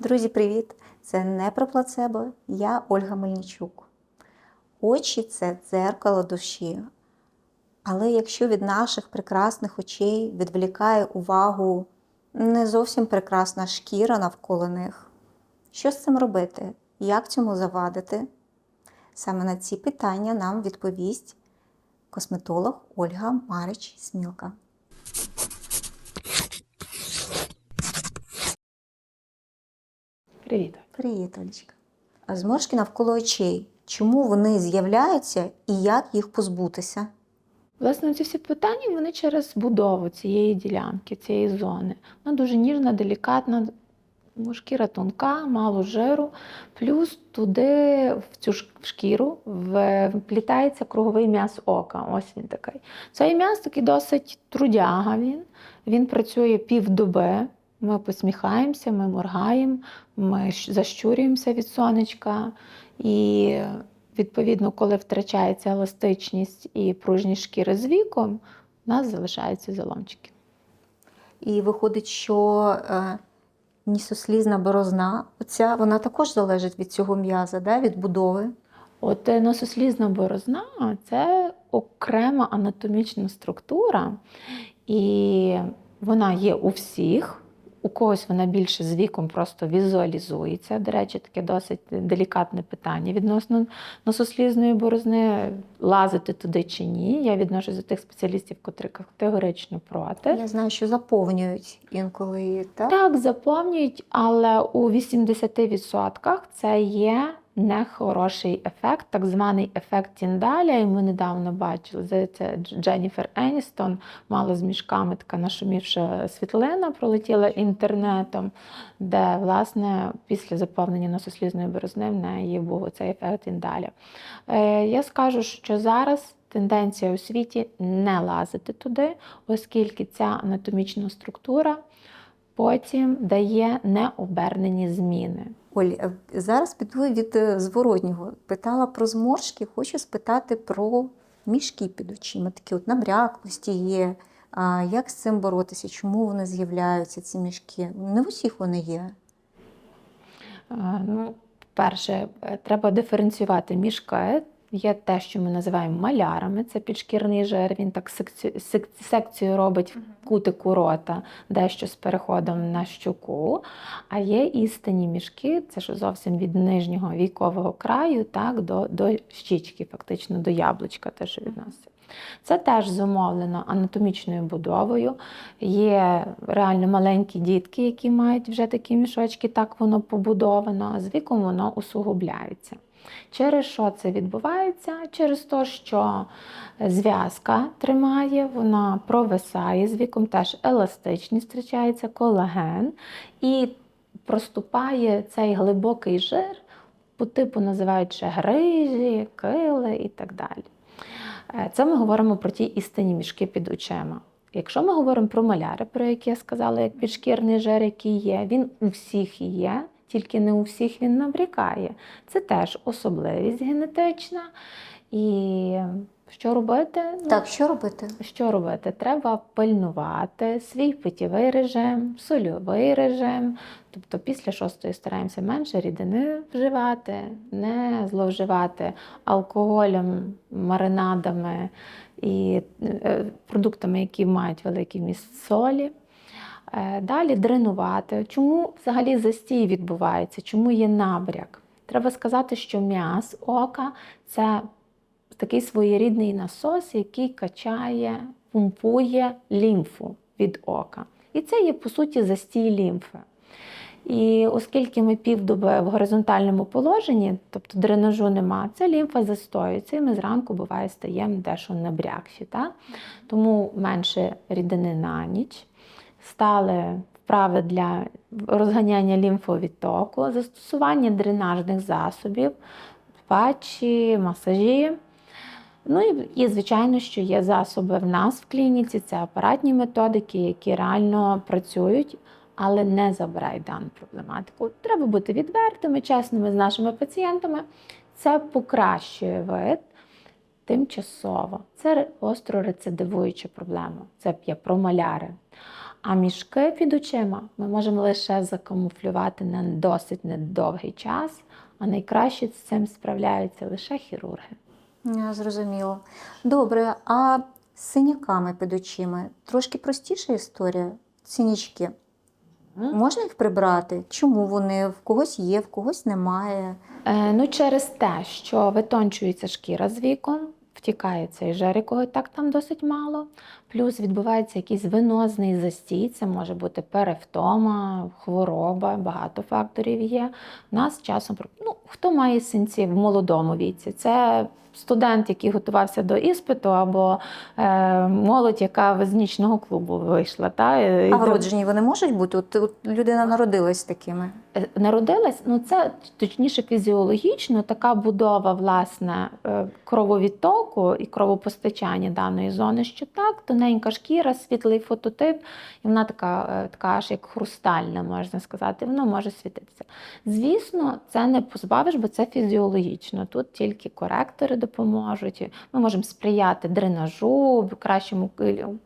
Друзі, привіт! Це не про плацебо. Я Ольга Мельничук. Очі це дзеркало душі. Але якщо від наших прекрасних очей відволікає увагу не зовсім прекрасна шкіра навколо них, що з цим робити? Як цьому завадити? Саме на ці питання нам відповість косметолог Ольга Марич Смілка. Привіт. Привіт, Олечка. А зморшки навколо очей. Чому вони з'являються і як їх позбутися? Власне, ці всі питання вони через будову цієї ділянки, цієї зони. Вона дуже ніжна, делікатна, шкіра тонка, мало жиру. Плюс туди в цю шкіру вплітається круговий м'яз ока. Ось він такий. Цей м'яз такий досить трудяга. Він, він працює півдоби. Ми посміхаємося, ми моргаємо, ми защурюємося від сонечка. І відповідно, коли втрачається еластичність і пружність шкіри з віком, у нас залишаються заломчики. І виходить, що е, нісослізна борозна, оця, вона також залежить від цього м'яза, да? від будови. От е, носослізна борозна це окрема анатомічна структура, і вона є у всіх. У когось вона більше з віком просто візуалізується. До речі, таке досить делікатне питання відносно носослізної борозни, лазити туди чи ні. Я відношусь до тих спеціалістів, котрі категорично проти. Я знаю, що заповнюють інколи, так? Так, заповнюють, але у 80% це є нехороший ефект, так званий ефект Тіндаля. І ми недавно бачили, Дж- Дженніфер Еністон мала з мішками така нашумівша світлина, пролетіла інтернетом, де, власне, після заповнення носослізної борозни в неї був цей ефект Тіндаля. Е, я скажу, що зараз. Тенденція у світі не лазити туди, оскільки ця анатомічна структура потім дає необернені зміни. Оль, е, зараз піду від е, зворотнього. Питала про зморшки, хочу спитати про мішки під очима. Такі от набряклості є. А як з цим боротися? Чому вони з'являються, ці мішки? Не в усіх вони є. Е, Ну, перше, треба диференціювати мішки. Є те, що ми називаємо малярами, це підшкірний жир. Він так секцію, секцію робить в кутику рота, дещо з переходом на щоку. А є істинні мішки, це ж зовсім від нижнього війкового краю, так, до, до щічки, фактично до яблучка, те, що відноситься. Це теж зумовлено анатомічною будовою. Є реально маленькі дітки, які мають вже такі мішочки, так воно побудовано, а з віком воно усугубляється. Через що це відбувається? Через те, що зв'язка тримає, вона провисає з віком, теж еластичність втрачається, колаген, і проступає цей глибокий жир, по типу називають ще грижі, кили і так далі. Е, Це ми говоримо про ті істинні мішки під очима. Якщо ми говоримо про маляри, про які я сказала, як підшкірний жир, який є, він у всіх є, тільки не у всіх він набрікає. Це теж особливість генетична. І що робити? Ну, Так, що робити? що робити? Треба пильнувати свій питєвий режим, сольовий режим. Тобто після шостої стараємося менше рідини вживати, не зловживати алкоголем, маринадами і е, продуктами, які мають великий вміст солі. Е, Далі дренувати. Чому взагалі застій відбувається? Чому є набряк? Треба сказати, що м'яз ока це такий своєрідний насос, який качає, пумпує лімфу від ока. І це є, по суті, застій лімфи. І оскільки ми півдоби в горизонтальному положенні, тобто дренажу нема, ця лімфа застоюється, і ми зранку буває стаємо дещо набрякші. Тому менше рідини на ніч. Стали вправи для розганяння лімфовідтоку, застосування дренажних засобів, патчі, масажі. Ну і, звичайно, що є засоби в нас в клініці, це апаратні методики, які реально працюють, але не забирають дану проблематику. Треба бути відвертими, чесними з нашими пацієнтами. Це покращує вид тимчасово. Це остро рецидивуюча проблема. Це я про маляри. А мішки під очима ми можемо лише закамуфлювати на досить недовгий час, а найкраще з цим справляються лише хірурги. Зрозуміло. Добре, а з синяками під очима трошки простіша історія. Синячки. Можна їх прибрати? Чому вони в когось є, в когось немає? Е, ну, через те, що витончується шкіра з віком, втікає цей жир, так там досить мало. Плюс відбувається якийсь венозний застій, це може бути перевтома, хвороба, багато факторів є. У нас часом ну, хто має синці в молодому віці? Це студент, який готувався до іспиту, або е, молодь, яка з нічного клубу вийшла. Та, і- А вроджені вони можуть бути? От, от людина народилась такими. Е, Народилась, ну це точніше фізіологічно, така будова власне е, крововідтоку і кровопостачання даної зони, що так, тоненька шкіра, світлий фототип, і вона така, е, така аж як хрустальна, можна сказати, воно може світитися. Звісно, це не позбавиш, бо це фізіологічно. Тут тільки коректори допоможуть. Ми можемо сприяти дренажу, кращому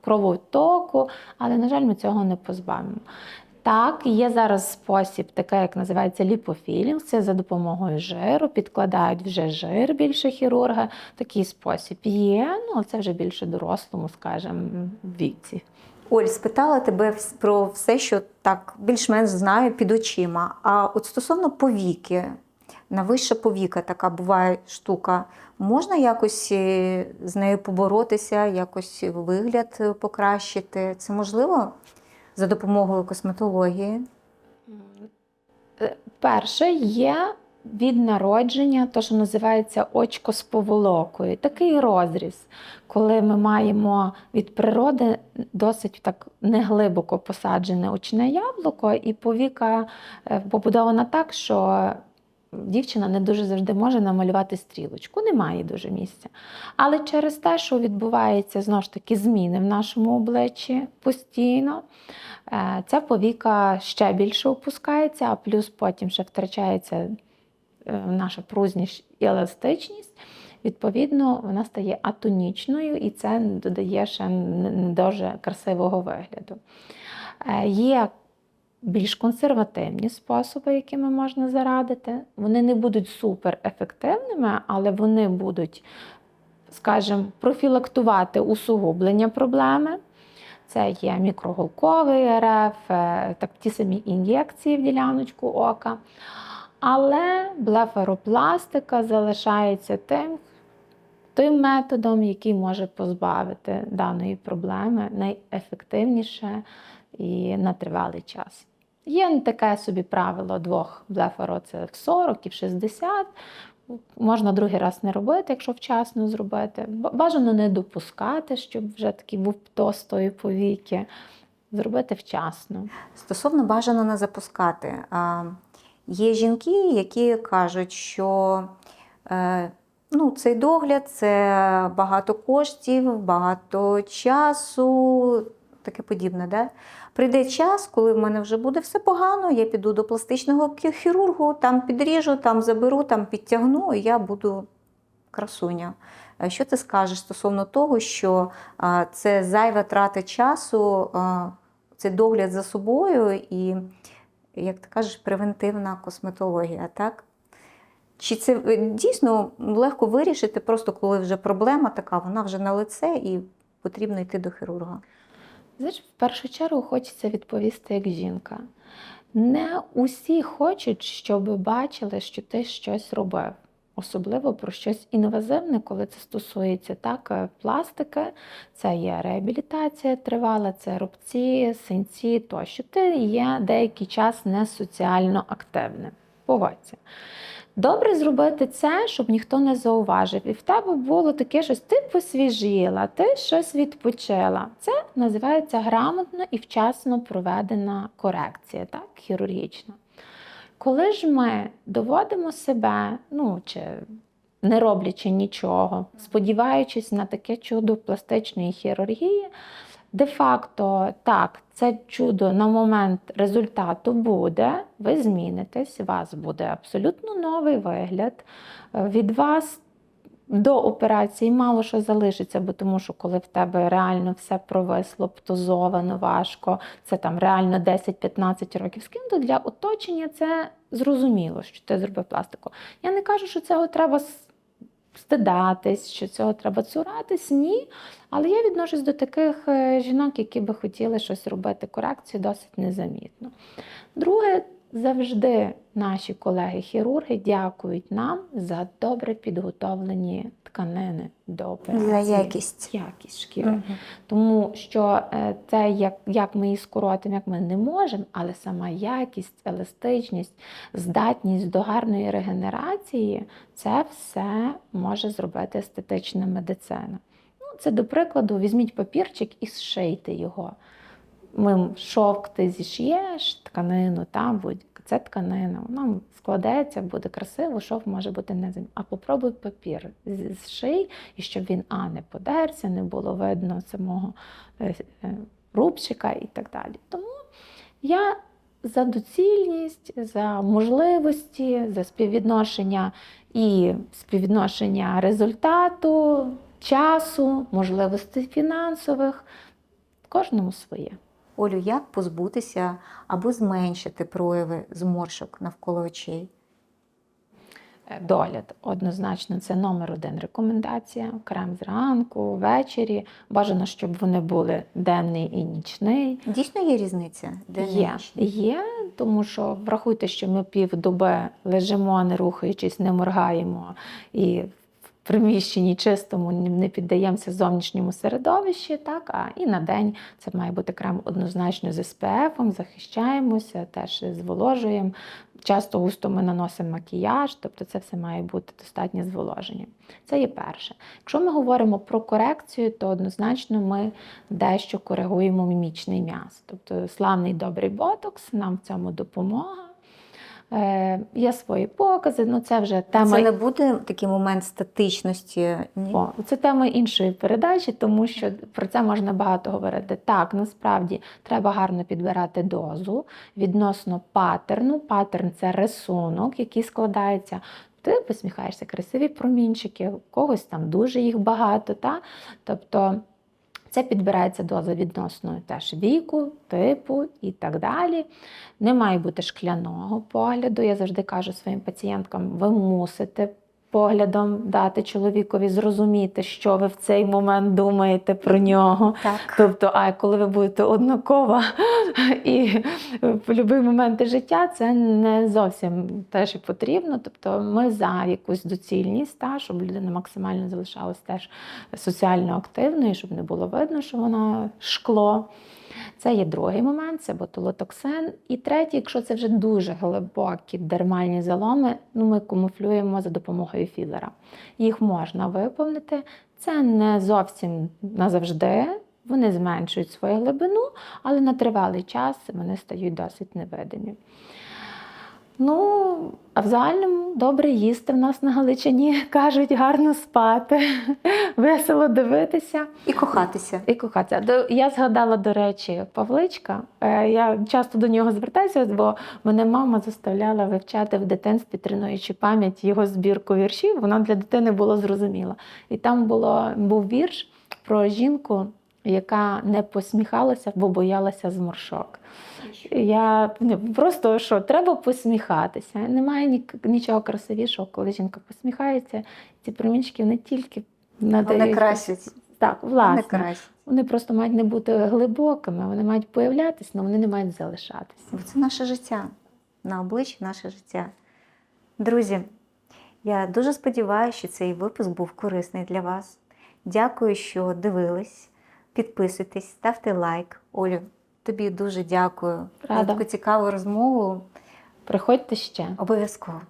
кровотоку, але, на жаль, ми цього не позбавимо. Так, є зараз спосіб, такий, як називається ліпофілінг, це за допомогою жиру, підкладають вже жир більше хірурга. Такий спосіб є, ну це вже більше дорослому, скажімо, віці. Оль, спитала тебе про все, що так більш-менш знаю під очима. А от стосовно повіки, навища повіка така буває штука. Можна якось е, з нею поборотися, якось вигляд е, покращити? Це можливо за допомогою косметології? Е, Перше є від народження, то, що називається очко з поволокою. Такий розріз, коли ми маємо від природи досить так неглибоко посаджене очне яблуко, і повіка побудована так, що дівчина не дуже завжди може намалювати стрілочку, немає дуже місця. Але через те, що відбувається знову ж таки зміни в нашому обличчі постійно, е, ця повіка ще більше опускається, а плюс потім ще втрачається е, наша пружність і еластичність. Відповідно, вона стає атонічною, і це додає ще не не дуже красивого вигляду. Е, Є більш консервативні способи, якими можна зарадити. Вони не будуть супер ефективними, але вони будуть, скажімо, профілактувати усугублення проблеми. Це є мікроголковий РФ, е, так ті самі ін'єкції в діляночку ока. Але блефаропластика залишається тим, тим методом, який може позбавити даної проблеми найефективніше і на тривалий час. Є таке собі правило двох блефаро це в 40 і в 60. Можна другий раз не робити, якщо вчасно зробити. Бажано не допускати, щоб вже такий був птоз тої повіки. Зробити вчасно. Стосовно бажано не запускати. Є жінки, які кажуть, що е, ну, цей догляд це багато коштів, багато часу, таке подібне. Да? Прийде час, коли в мене вже буде все погано, я піду до пластичного хірургу, там підріжу, там заберу, там підтягну, і я буду красуня. Е, Що ти скажеш стосовно того, що це зайва трата часу, це догляд за собою і, як ти кажеш, превентивна косметологія, так? Чи це е, дійсно легко вирішити, просто коли вже проблема така, вона вже на лице і потрібно йти до хірурга? В першу чергу хочеться відповісти як жінка. Не усі хочуть, щоб бачили, що ти щось робив. Особливо про щось інвазивне, коли це стосується так, е, пластики, це є реабілітація тривала, це рубці, синці тощо. Ти є деякий час не соціально активним. Погодься. Добре зробити це, щоб ніхто не зауважив. І в тебе було таке щось, ти посвіжіла, ти щось відпочила. Це називається грамотно і вчасно проведена корекція, так, хірургічна. Коли ж ми доводимо себе, ну чи не роблячи нічого, сподіваючись на таке чудо пластичної хірургії, де-факто так, це чудо на момент результату буде, ви змінитесь, у вас буде абсолютно новий вигляд. е, Від вас до операції мало що залишиться, бо тому що коли в тебе реально все провисло, птозовано, важко, це там реально 10-15 років скін, то для оточення це зрозуміло, що ти зробив пластику. Я не кажу, що цього треба стидатись, що цього треба цуратись, ні. Але я відношусь до таких е, жінок, які би хотіли щось робити корекцію досить незамітно. Друге, завжди наші колеги-хірурги дякують нам за добре підготовлені тканини до операції. За якість. Якість шкіри. Мгм. Тому що е, те, як, як ми її скоротимо, як ми не можемо, але сама якість, еластичність, здатність до гарної регенерації це все може зробити естетична медицина. Ну, це, до прикладу, візьміть папірчик і зшийте його. Ми шовк ти зішиєш, тканину, там будь це тканина, вона складеться, буде красиво, шов може бути не. А попробуй папір зший, і щоб він а не подерся, не було видно самого е, е, рубчика і так далі. Тому я за доцільність, за можливості, за співвідношення і співвідношення результату, часу, можливостей фінансових. Кожному своє. Олю, як позбутися або зменшити прояви зморшок навколо очей? Е, Догляд однозначно це номер один рекомендація. Крем зранку, ввечері. Бажано, щоб вони були денний і нічний. Дійсно є різниця? денний Є, нічний? є, тому що врахуйте, що ми півдоби лежимо, не рухаючись, не моргаємо і приміщенні чистому не піддаємося зовнішньому середовищі, так, а і на день це має бути крем однозначно з СПФ, захищаємося, теж зволожуємо. Часто густо ми наносимо макіяж, тобто це все має бути достатнє зволоження. Це є перше. Якщо ми говоримо про корекцію, то однозначно ми дещо коригуємо мімічний м'яз. Тобто славний добрий ботокс нам в цьому допомога. Е, є свої покази, ну це вже тема. Це не буде такий момент статичності? Ні? О, це тема іншої передачі, тому що про це можна багато говорити. Так, насправді треба гарно підбирати дозу відносно паттерну. Паттерн це рисунок, який складається. Ти посміхаєшся, красиві промінчики, когось там дуже їх багато. Та? Тобто це підбирається доза відносно теж віку, типу і так далі. Не має бути шкляного погляду. Я завжди кажу своїм пацієнткам: ви мусите поглядом дати чоловікові зрозуміти, що ви в цей момент думаєте про нього. Так. Тобто, а коли ви будете однакова і в будь-який момент життя, це не зовсім теж і потрібно. Тобто ми за якусь доцільність, та, щоб людина максимально залишалась теж соціально активною, щоб не було видно, що вона шкло. Це є другий момент, це ботулотоксин. І третій, якщо це вже дуже глибокі дермальні заломи, ну ми камуфлюємо за допомогою філера. Їх можна виповнити. Це не зовсім назавжди. Вони зменшують свою глибину, але на тривалий час вони стають досить невидимі. Ну, а в загальному добре їсти в нас на Галичині кажуть гарно спати, весело дивитися. І кохатися. І кохатися. Я згадала, до речі, Павличка. Е, Я часто до нього звертаюся, бо мене мама заставляла вивчати в дитинстві, тренуючи пам'ять його збірку віршів. Вона для дитини була зрозуміла. І там було, був вірш про жінку, яка не посміхалася, бо боялася зморшок. Я не, просто що треба посміхатися. Немає ні, нічого красивішого, коли жінка посміхається. Ці промінчики не тільки надають. Вони красять. Так, Вони власне. красять. Вони просто мають не бути глибокими, вони мають появлятися, але вони не мають залишатися. Бо це наше життя. На обличчі наше життя. Друзі, я дуже сподіваюся, що цей випуск був корисний для вас. Дякую, що дивились. Підписуйтесь, ставте лайк. Олю, тобі дуже дякую за таку цікаву розмову. Приходьте ще. Обов'язково.